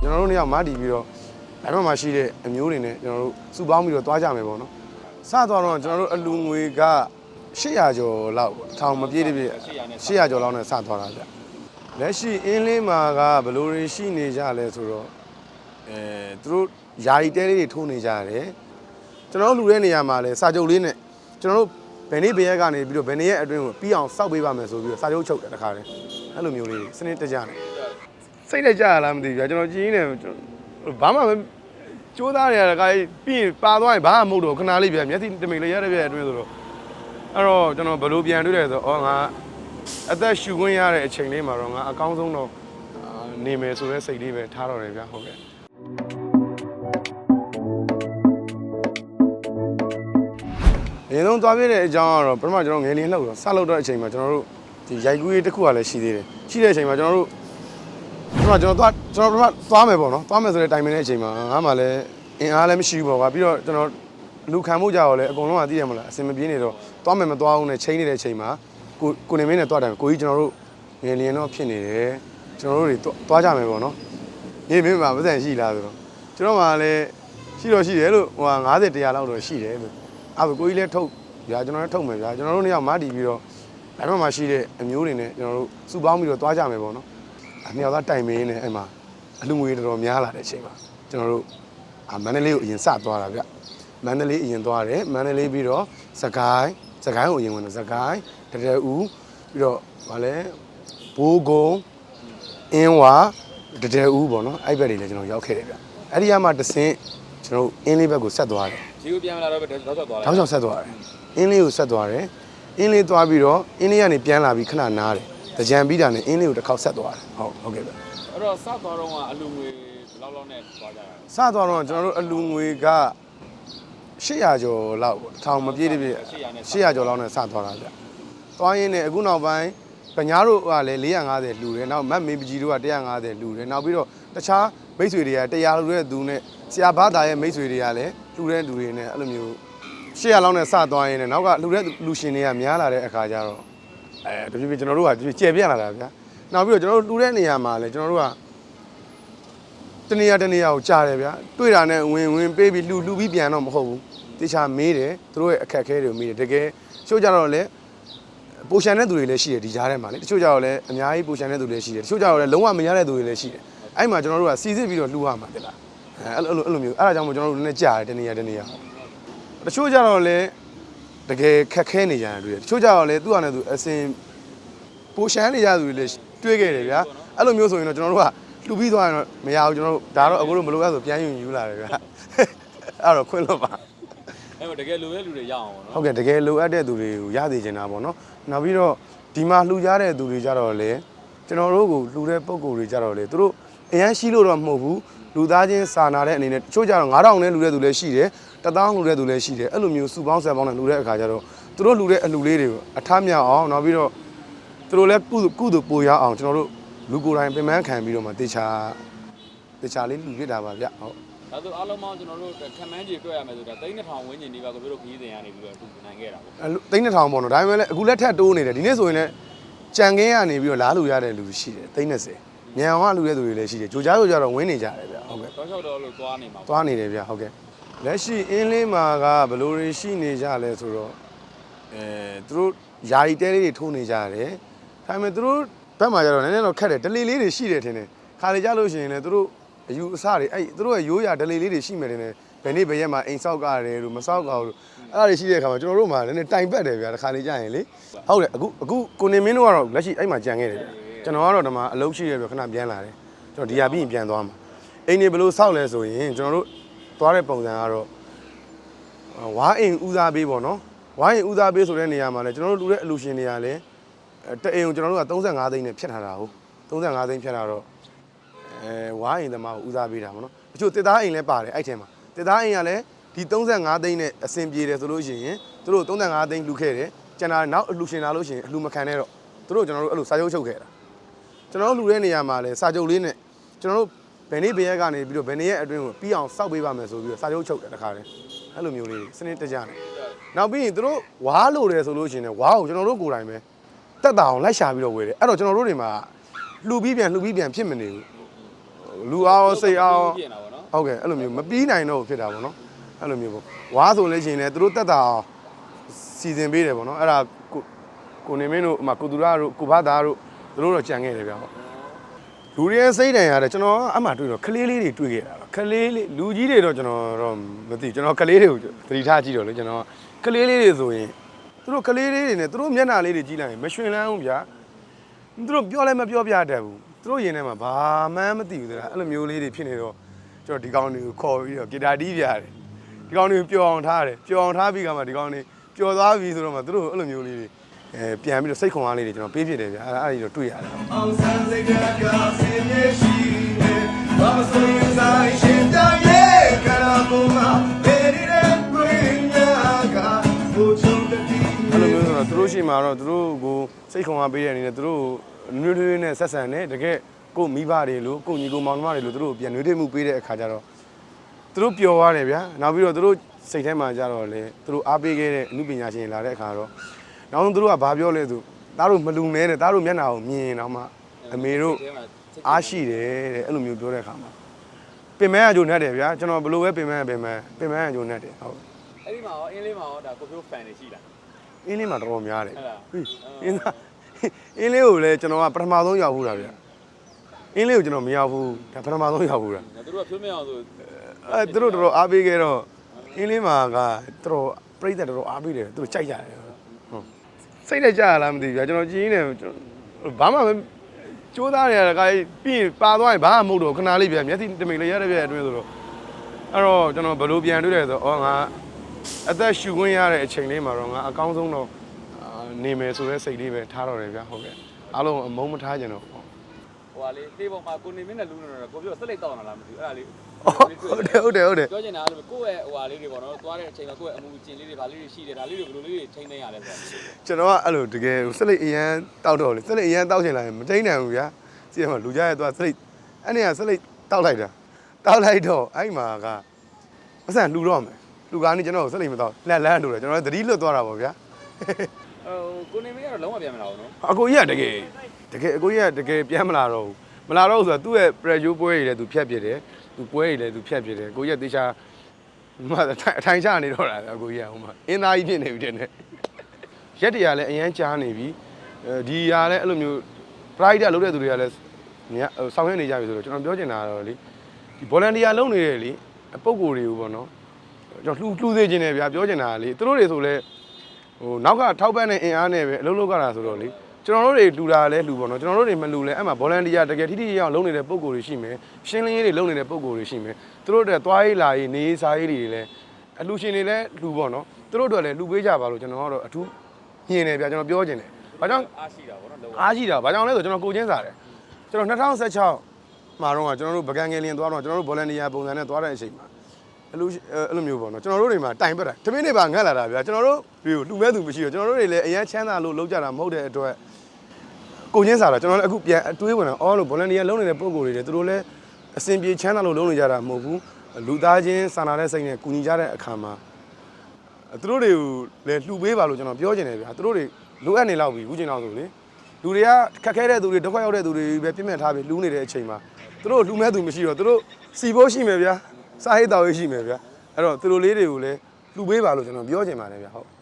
ကျွန်တော်တို့နှစ်ယောက်မားတီးပြီးတော့ဘက်ဘက်မှာရှိတဲ့အမျိုးတွေနဲ့ကျွန်တော်တို့စုပေါင်းပြီးတော့တွားကြမယ်ပေါ့နော်စသွားတော့ကျွန်တော်တို့အလူငွေက800ကျော်လောက်ပေါ့ထောင်မပြည့်တပြည့်800ကျော်လောက်နဲ့စသွားတာဗျလက်ရှိအင်းလင်းမှာကဘယ်လိုတွေရှိနေကြလဲဆိုတော့အဲသူတို့ယာယီတဲလေးတွေထိုးနေကြတယ်ကျွန်တော်တို့လူတဲ့နေရာမှာလဲစာချုပ်လေးနဲ့ကျွန်တော်တို့ဘယ်နေ့ဘယ်ရက်ကနေပြီးတော့ဘယ်နေ့ရက်အတွင်းကိုပြီးအောင်စောက်ပေးပါမယ်ဆိုပြီးတော့စာချုပ်ချုပ်တယ်တခါတည်းအဲ့လိုမျိုးလေးတွေစနစ်တကျနဲ့ စိတ်နဲ့ကြာလားမသိဘူးဗျာကျွန်တော်ကြည့်နေတယ်ကျွန်တော်ဘာမှမကြိုးစားနေရတာကပြီးရင်ပါသွားရင်ဘာမှမဟုတ်တော့ခဏလေးဗျာမျက်စိတမိန်လေးရတဲ့ဗျာအတွင်းဆိုတော့အဲ့တော့ကျွန်တော်ဘယ်လိုပြန်တွေ့လဲဆိုတော့ဩငါအသက်ရှူခွင့်ရတဲ့အချိန်လေးမှာတော့ငါအကောင်းဆုံးတော့အာနေမယ်ဆိုတဲ့စိတ်လေးပဲထားတော့တယ်ဗျာဟုတ်ကဲ့အရင်ဆုံးသွားပြတဲ့အကြောင်းကတော့ပထမကျွန်တော်ငယ်လေးလှုပ်တော့စလှုပ်တော့အချိန်မှာကျွန်တော်တို့ဒီရိုက်ကူးရေးတစ်ခုကလည်းရှိသေးတယ်ရှိတဲ့အချိန်မှာကျွန်တော်တို့ ပထမကျွန်တော်သွားကျွန်တော်ပထမသွားမယ်ပေါ့နော်သွားမယ်ဆိုတဲ့တိုင်မင်းတဲ့အချိန်မှာငါမှလည်းအင်အားလည်းမရှိဘူးပေါ့ကွာပြီးတော့ကျွန်တော်လူခံမှုကြတော့လည်းအကုန်လုံးကသိရမလားအစင်မပြေနေတော့သွားမယ်မသွားအောင်နဲ့ချိန်နေတဲ့အချိန်မှာကိုကိုနေမင်းနဲ့သွားတယ်ကိုကြီးကျွန်တော်တို့ငယ်လျင်တော့ဖြစ်နေတယ်ကျွန်တော်တို့တွေသွားကြမယ်ပေါ့နော်နေမင်းမှာပတ်စံရှိလားဆိုတော့ကျွန်တော်မှလည်းရှိတော့ရှိတယ်လို့ဟို50 100လောက်တော့ရှိတယ်လို့အဲ့ဒါကိုကြီးလည်းထုတ်ဗျာကျွန်တော်လည်းထုတ်မယ်ဗျာကျွန်တော်တို့နှစ်ယောက်မားတီးပြီးတော့ဘယ်မှာရှိတဲ့အမျိုးတွေနဲ့ကျွန်တော်တို့စုပေါင်းပြီးတော့သွားကြမယ်ပေါ့နော် အမြောက်သားတိုင်မင်းနဲ့အဲ့မှာအလူငွေတော်တော်များလာတဲ့အချိန်မှာကျွန်တော်တို့အာမန္တလေးကိုအရင်စသွားတာဗျမန္တလေးအရင်သွားတယ်မန္တလေးပြီးတော့စကိုင်းစကိုင်းကိုအရင်ဝင်တယ်စကိုင်းတရဦးပြီးတော့ဗာလဲဘိုးကုံအင်းဝါတရဦးပေါ့နော်အဲ့ဘက်တွေလည်းကျွန်တော်ရောက်ခဲ့တယ်ဗျအဲ့ဒီကမှတဆင်းကျွန်တော်တို့အင်းလေးဘက်ကိုဆက်သွားတယ်ဒီကိုပြန်လာတော့ပဲတော့ဆက်သွားတောင်းချောင်ဆက်သွားတယ်အင်းလေးကိုဆက်သွားတယ်အင်းလေးသွားပြီးတော့အင်းလေးကနေပြန်လာပြီးခဏနားတယ် တကြံပြီးတာနဲ့အင်းလေးကိုတစ်ခေါက်ဆက်သွားတယ်ဟုတ်ဟုတ်ကဲ့ဗျအဲ့တော့စသွားတော့ကအလူငွေဘယ်လောက်လောက်နဲ့သွားကြတာစသွားတော့ကျွန်တော်တို့အလူငွေက800ကျော်လောက်ပေါ့ထောင်မပြည့်တပြည့်800ကျော်လောက်နဲ့စသွားတာဗျ။သွားရင်းနဲ့အခုနောက်ပိုင်းပညာတို့ကလည်း450လူတယ်နောက်မတ်မေပကြီးတို့က150လူတယ်နောက်ပြီးတော့တခြားမိတ်ဆွေတွေက100လူတဲ့သူနဲ့ဆရာဘာသာရဲ့မိတ်ဆွေတွေကလည်းလူတဲ့လူတွေနဲ့အဲ့လိုမျိုး800လောက်နဲ့စသွားရင်းနဲ့နောက်ကလူတဲ့လူရှင်တွေကများလာတဲ့အခါကျတော့ အဲတဖြည်းဖြည်းကျွန်တော်တို့ကကျယ်ပြန့်လာတာဗျာ။နောက်ပြီးတော့ကျွန်တော်တို့လူတဲ့နေရာမှာလည်းကျွန်တော်တို့ကတနေရာတနေရာကိုကြားတယ်ဗျာတွေ့တာနဲ့ဝင်ဝင်ပေးပြီးလှူလှူပြီးပြန်တော့မဟုတ်ဘူးတေချာမေးတယ်သူတို့ရဲ့အခက်အခဲတွေကိုမေးတယ်တကယ်ချို့ကြတော့လည်းပိုရှန်တဲ့သူတွေလည်းရှိတယ်ဒီကြားထဲမှာလေတချို့ကြတော့လည်းအများကြီးပိုရှန်တဲ့သူတွေလည်းရှိတယ်တချို့ကြတော့လည်းလုံးဝမရတဲ့သူတွေလည်းရှိတယ်အဲ့မှာကျွန်တော်တို့ကစီစစ်ပြီးတော့လှူရမှာတလားအဲအဲ့လိုအဲ့လိုမျိုးအဲ့ဒါကြောင့်မို့ကျွန်တော်တို့လည်းကြားတယ်တနေရာတနေရာတချို့ကြတော့လည်း တကယ်ခက်ခဲနေကြတယ်တွေ့တယ်တချို့ကြတော့လည်းသူ့ဟာနဲ့သူအစင်ပိုရှန်နေကြသူတွေလည်းတွေ့ခဲ့တယ်ဗျာအဲ့လိုမျိုးဆိုရင်တော့ကျွန်တော်တို့ကလှူပြီးသွားရင်တော့မရဘူးကျွန်တော်တို့ဒါတော့အခုတို့မလိုရဆိုပြန်ယူယူလာတယ်ဗျအဲ့တော့ခွင့်လွတ်ပါအဲ့တော့တကယ်လိုတဲ့လူတွေရအောင်ပေါ့နော်ဟုတ်ကဲ့တကယ်လိုအပ်တဲ့သူတွေကိုရသေးချင်တာပေါ့နော်နောက်ပြီးတော့ဒီမှာလှူကြတဲ့သူတွေကြတော့လေကျွန်တော်တို့ကိုလှူတဲ့ပုံကိုယ်တွေကြတော့လေသူတို့အရန်ရှိလို့တော့မဟုတ်ဘူးလူသားချင်းစာနာတဲ့အနေနဲ့တချို့ကြတော့9000နဲ့လှူတဲ့သူလည်းရှိတယ် 1000လှူတဲ့သူလည်းရှိတယ်အဲ့လိုမျိုးစုပေါင်းဆက်ပေါင်းနဲ့လှူတဲ့အခါကျတော့သူတို့လှူတဲ့အလှူလေးတွေကိုအထမြောက်အောင်နောက်ပြီးတော့သူတို့လည်းကုသိုလ်ကုသိုလ်ပိုရအောင်ကျွန်တော်တို့လူကိုယ်တိုင်ပြင်ပန်းခံပြီးတော့မှတေချာတေချာလေးလှူပြတာပါဗျဟုတ်ဒါဆိုအားလုံးပေါင်းကျွန်တော်တို့ခံမှန်းကြီးတွေ့ရမယ်ဆိုတာ3000ဝန်းကျင်ဒီပါကိုတို့ခီးစဉ်ရနေပြီးတော့တူနိုင်ခဲ့တာပေါ့အဲ့လိုသိန်းတစ်ထောင်ပေါ့နော်ဒါပေမဲ့လည်းအခုလက်ထက်တိုးနေတယ်ဒီနေ့ဆိုရင်လည်းကြံကင်းကနေပြီးတော့လားလူရတဲ့လူရှိတယ်သိန်း30ညံအောင်ကလူတဲ့သူတွေလည်းရှိတယ်ဂျိုကြားဂျိုကြားတော့ဝင်းနေကြတယ်ဗျဟုတ်ကဲ့တော့လျှောက်တော့လို့သွားနေမှာပေါ့သွားနေတယ်ဗျဟုတ်ကဲ့ လက်ရှိအင်းလင်းမှာကဘယ်လိုတွေရှိနေကြလဲဆိုတော့အဲသူတို့ယာယီတဲလေးတွေထိုးနေကြတယ်ဒါပေမဲ့သူတို့ဘက်မှာကျတော့နည်းနည်းတော့ခက်တယ်ဒလီလေးတွေရှိတယ်ထင်တယ်ခါလေကြလို့ရှိရင်လည်းသူတို့အယူအဆတွေအဲ့သူတို့ရဲ့ရိုးရာဒလီလေးတွေရှိမယ်ထင်တယ်ဘယ်နေ့ဘယ်ရက်မှာအိမ်ဆောက်ကြတယ်လို့မဆောက်ကြဘူးလို့အဲ့ဒါတွေရှိတဲ့အခါမှာကျွန်တော်တို့မှနည်းနည်းတိုင်ပတ်တယ်ဗျာတစ်ခါလေကြာရင်လေဟုတ်တယ်အခုအခုကိုနေမင်းတို့ကတော့လက်ရှိအဲ့မှာကြံခဲ့တယ်ဗျကျွန်တော်ကတော့ဒီမှာအလုပ်ရှိရပြီးခဏပြန်လာတယ်ကျွန်တော်ဒီဟာပြီးရင်ပြန်သွားမှာအိမ်နေဘယ်လိုဆောက်လဲဆိုရင်ကျွန်တော်တို့ သွားတဲ့ပုံစံကတော့ဝါအိမ်ဦးစားပေးပေါ့နော်ဝါအိမ်ဦးစားပေးဆိုတဲ့နေရာမှာလဲကျွန်တော်တို့လူတဲ့အလူရှင်တွေကလည်းတအိမ်ကိုကျွန်တော်တို့က35သိန်းနဲ့ဖြတ်ထားတာဟုတ်35သိန်းဖြတ်တာတော့အဲဝါအိမ်သမားကိုဦးစားပေးတာပေါ့နော်တချို့တစ်သားအိမ်လည်းပါတယ်အဲ့ထဲမှာတစ်သားအိမ်ကလည်းဒီ35သိန်းနဲ့အဆင်ပြေတယ်ဆိုလို့ရှိရင်သူတို့35သိန်းလူခဲ့တယ်ကျန်တာနောက်အလူရှင်လာလို့ရှိရင်အလူမခံနဲ့တော့သူတို့ကျွန်တော်တို့အဲ့လိုစာချုပ်ချုပ်ခဲ့တာကျွန်တော်တို့လူတဲ့နေရာမှာလည်းစာချုပ်လေးနဲ့ကျွန်တော်တို့ ဘယ်နေ့ဘယ်ရက်ကနေပြီးတော့ဘယ်နေ့ရက်အတွင်းကိုပြီးအောင်စောက်ပေးပါမယ်ဆိုပြီးတော့စာချုပ်ချုပ်တယ်တခါတည်းအဲ့လိုမျိုးလေးစနစ်တကျနဲ့နောက်ပြီးရင်သူတို့ဝါလိုတယ်ဆိုလို့ရှိရင်လည်းဝါကိုကျွန်တော်တို့ကိုယ်တိုင်ပဲတက်တာအောင်လိုက်ရှာပြီးတော့ဝယ်တယ်အဲ့တော့ကျွန်တော်တို့တွေမှာလှူပြီးပြန်လှူပြီးပြန်ဖြစ်မနေဘူးဟလူအားရောစိတ်အားရောပြင်တာပေါ့နော်ဟုတ်ကဲ့အဲ့လိုမျိုးမပြီးနိုင်တော့ဘူးဖြစ်တာပေါ့နော်အဲ့လိုမျိုးပေါ့ဝါဆိုလဲရှိရင်လည်းသူတို့တက်တာအောင်စီစဉ်ပေးတယ်ပေါ့နော်အဲ့ဒါကိုကိုနေမင်းတို့အမကိုသူရတို့ကိုဘသားတို့သူတို့တော့ကြံခဲ့တယ်ဗျာဟုတ် လူတွေရဲ့စိတ်တန်ရတယ်ကျွန်တော်အမှတွေ့တော့ခလေးလေးတွေတွေ့ခဲ့တာတော့ခလေးလေးလူကြီးတွေတော့ကျွန်တော်တော့မသိကျွန်တော်ခလေးတွေကိုသတိထားကြည့်တော့လေကျွန်တော်ခလေးလေးတွေဆိုရင်သူတို့ခလေးလေးတွေနဲ့သူတို့မျက်နှာလေးတွေကြည့်လိုက်ရင်မရွှင်လန်းဘူးဗျာသူတို့ပြောလဲမပြောပြတတ်ဘူးသူတို့ရင်ထဲမှာဘာမှမသိဘူးတဲ့အဲ့လိုမျိုးလေးတွေဖြစ်နေတော့ကျွန်တော်ဒီကောင်တွေကိုခေါ်ပြီးတော့ဂီတာတီးပြရတယ်ဒီကောင်တွေကိုပျော်အောင်ထားတယ်ပျော်အောင်ထားပြီးကမှဒီကောင်တွေပျော်သွားပြီဆိုတော့မှသူတို့အဲ့လိုမျိုးလေးတွေ အဲပြန်ပြီးတော့စိတ်ခွန်အားလေးတွေကျွန်တော်ပေးဖြစ်တယ်ဗျာအဲ့ဒါအဲ့ဒီတော့တွေ့ရတယ်အောင်ဆန်းစိတ်ကကစင်ရရှိတယ်ဘာမဆိုရင်ဆိုင်ရှင်တရဲ့ကရာကုမဘေရီရဲ့ပရင်ညာကဘူချုံတတိအဲ့လိုမျိုးဆိုတော့သူတို့ရှိမှတော့သူတို့ကိုစိတ်ခွန်အားပေးတဲ့အနေနဲ့သူတို့နွေးထွေးနဲ့ဆက်ဆံတယ်တကယ်ကိုမိဘတွေလို့ကိုညီကိုမောင်နှမတွေလို့သူတို့ပြန်နွေးထွေးမှုပေးတဲ့အခါကျတော့သူတို့ပျော်သွားတယ်ဗျာနောက်ပြီးတော့သူတို့စိတ်ထဲမှာကြတော့လေသူတို့အားပေးခဲ့တဲ့အမှုပညာရှင်တွေလာတဲ့အခါတော့ နောက်ဆုံးသူတို့ကဘာပြောလဲဆိုသားတို့မလူမဲတဲ့သားတို့မျက်နှာကိုမြင်ရင်တော့မှအမေတို့အားရှိတယ်တဲ့အဲ့လိုမျိုးပြောတဲ့အခါမှာပင်မအကျိုးနဲ့တယ်ဗျာကျွန်တော်ဘယ်လိုပဲပင်မပင်မပင်မအကျိုးနဲ့တယ်ဟုတ်အဲ့ဒီမှာရောအင်းလေးမှာရောဒါကိုပြိုးဖန်နေရှိလားအင်းလေးမှာတော်တော်များတယ်ဟုတ်လားဟေးအင်းသားအင်းလေးကိုလည်းကျွန်တော်ကပထမဆုံးရောက်ဘူးတာဗျာအင်းလေးကိုကျွန်တော်မရောက်ဘူးဒါပထမဆုံးရောက်ဘူးတာသူတို့ကဖြိုးမြအောင်ဆိုအဲသူတို့တော်တော်အားပေးခဲ့တော့အင်းလေးမှာကတော်တော်ပြိတ္တတော်တော်အားပေးတယ်သူတို့ကြိုက်ကြတယ်ဟုတ် စိတ်နဲ့ကြာလားမသိဘူးဗျာကျွန်တော်ကြည့်နေကျွန်တော်ဘာမှမကြိုးစားနေရတာကပြီးရင်ပါသွားရင်ဘာမှမဟုတ်တော့ခဏလေးဗျာမျက်စိတမိန်လေးရတဲ့ဗျာအတွင်းဆိုတော့အဲ့တော့ကျွန်တော်ဘယ်လိုပြန်တွေ့လဲဆိုတော့ဩငါအသက်ရှူခွင့်ရတဲ့အချိန်လေးမှာတော့ငါအကောင်းဆုံးတော့အာနေမယ်ဆိုတဲ့စိတ်လေးပဲထားတော့တယ်ဗျာဟုတ်ကဲ့အားလုံးအမုန်းမထားကြတော့ ဟုတ်ဟိုဟာလေးတေးပေါ်မှာကိုနေမင်းနဲ့လူနေတော့ကိုပြိုးဆက်လက်တောင်းလာလားမသိဘူးအဲ့ဒါလေးဟုတ်တယ်ဟုတ်တယ်ဟုတ်တယ်ပြောချင်တာအဲ့လိုကိုယ့်ရဲ့ဟိုဟာလေးတွေပေါ့နော်သွားတဲ့အချိန်မှာကိုယ့်ရဲ့အမှုကျင်လေးတွေဗာလေးတွေရှိတယ်ဒါလေးတွေဘယ်လိုလေးတွေထိန်းသိမ်းရလဲဆိုတာကျွန်တော်ကအဲ့လိုတကယ်စလိတ်အရန်တောက်တော့လေစလိတ်အရန်တောက်ချင်လာရင်မတိန်နိုင်ဘူးဗျာစီရမှာလူကြရဲ့သွားစလိတ်အဲ့နေကစလိတ်တောက်လိုက်တာတောက်လိုက်တော့အဲ့မှာကမဆန်လှူတော့မယ်လူကားနေကျွန်တော်စလိတ်မတောက်လက်လန်းတို့တယ်ကျွန်တော်သတိလွတ်သွားတာပေါ့ဗျာဟိုကိုနေမင်းကတော့လုံးဝပြန်မလာဘူးနော်အကိုကြီးကတကယ် တကယ်အကိုကြီးကတကယ်ပြန်မလာတော့ဘူးမလာတော့ဘူးဆိုတော့သူ့ရဲ့ pressure ပွဲတွေလည်းသူဖြတ်ပြတယ်သူပွဲတွေလည်းသူဖြတ်ပြတယ်ကိုကြီးကတေချာမအထိုင်ချနေတော့တာအကိုကြီးကဟိုမှာအင်းသားကြီးဖြစ်နေပြီတဲ့နဲ့ရက်တရလည်းအရန်ကြားနေပြီအဲဒီဟာလည်းအဲ့လိုမျိုး pride လုပ်တဲ့သူတွေကလည်းညဆောင်ရွက်နေကြပြီဆိုတော့ကျွန်တော်ပြောချင်တာကတော့လေဒီ volunteer လုပ်နေတဲ့လေပုံကိုယ်တွေကိုပေါ့နော်ကျွန်တော်လှူလှူသေးခြင်းတယ်ဗျာပြောချင်တာကလေသူတို့တွေဆိုလဲဟိုနောက်ကထောက်ပံ့တဲ့အင်အားနဲ့ပဲအလုပ်လုပ်ကြတာဆိုတော့လေ ကျွန်တော်တို့တွေလူတာလဲလူပေါ့နော်ကျွန်တော်တို့တွေမလူလဲအဲ့မှာ volunteer တကယ်ထိထိရောက်လုပ်နေတဲ့ပုံကိုယ်တွေရှိမယ်ရှင်းလင်းရေးတွေလုပ်နေတဲ့ပုံကိုယ်တွေရှိမယ်သူတို့တွေသွားရေးလာရေးနေရေးစားရေးတွေလည်းအလူရှင်တွေလည်းလူပေါ့နော်သူတို့တွေလည်းလူပေးကြပါလို့ကျွန်တော်ကတော့အထူးညင်တယ်ဗျာကျွန်တော်ပြောချင်တယ်ဘာကြောင့်အားရှိတာပေါ့နော်လုံးဝအားရှိတာဘာကြောင့်လဲဆိုကျွန်တော်ကိုချင်းစားတယ်ကျွန်တော်2016မှာတော့ကျွန်တော်တို့ဗကန်ငယ်လင်းသွားတော့ကျွန်တော်တို့ volunteer ပုံစံနဲ့သွားတဲ့အချိန်မှာအဲ့လိုအဲ့လိုမျိုးပေါ့နော်ကျွန်တော်တို့တွေမှာတိုင်ပတ်တာတမင်းတွေပါငတ်လာတာဗျာကျွန်တော်တို့တွေကိုလူမဲ့သူမရှိတော့ကျွန်တော်တို့တွေလည်းအရန်ချမ်းသာလို့လုပ်ကြတာမဟုတ်တဲ့အတွက် ကိုချင်းစားတာကျွန်တော်လည်းအခုပြန်အတွေးဝင်တာအော်လို့ volunteer လုပ်နေတဲ့ပုံကိုယ်တွေလည်းသူတို့လည်းအစဉ်ပြေချမ်းသာလို့လုပ်နေကြတာမဟုတ်ဘူးလူသားချင်းစာနာတဲ့စိတ်နဲ့ကူညီကြတဲ့အခါမှာသူတို့တွေကိုလည်းလှူပေးပါလို့ကျွန်တော်ပြောချင်တယ်ဗျာသူတို့တွေလိုအပ်နေလောက်ပြီအခုချိန်လောက်ဆိုလေလူတွေကခက်ခဲတဲ့သူတွေဒုက္ခရောက်တဲ့သူတွေပဲပြည့်မြတ်ထားပြီးလူးနေတဲ့အချိန်မှာသူတို့လူမဲ့သူမရှိတော့သူတို့စီဖို့ရှိမယ်ဗျာစားဟိတ်တော်ရေးရှိမယ်ဗျာအဲ့တော့သူတို့လေးတွေကိုလည်းလူပေးပါလို့ကျွန်တော်ပြောချင်ပါတယ်ဗျာဟုတ်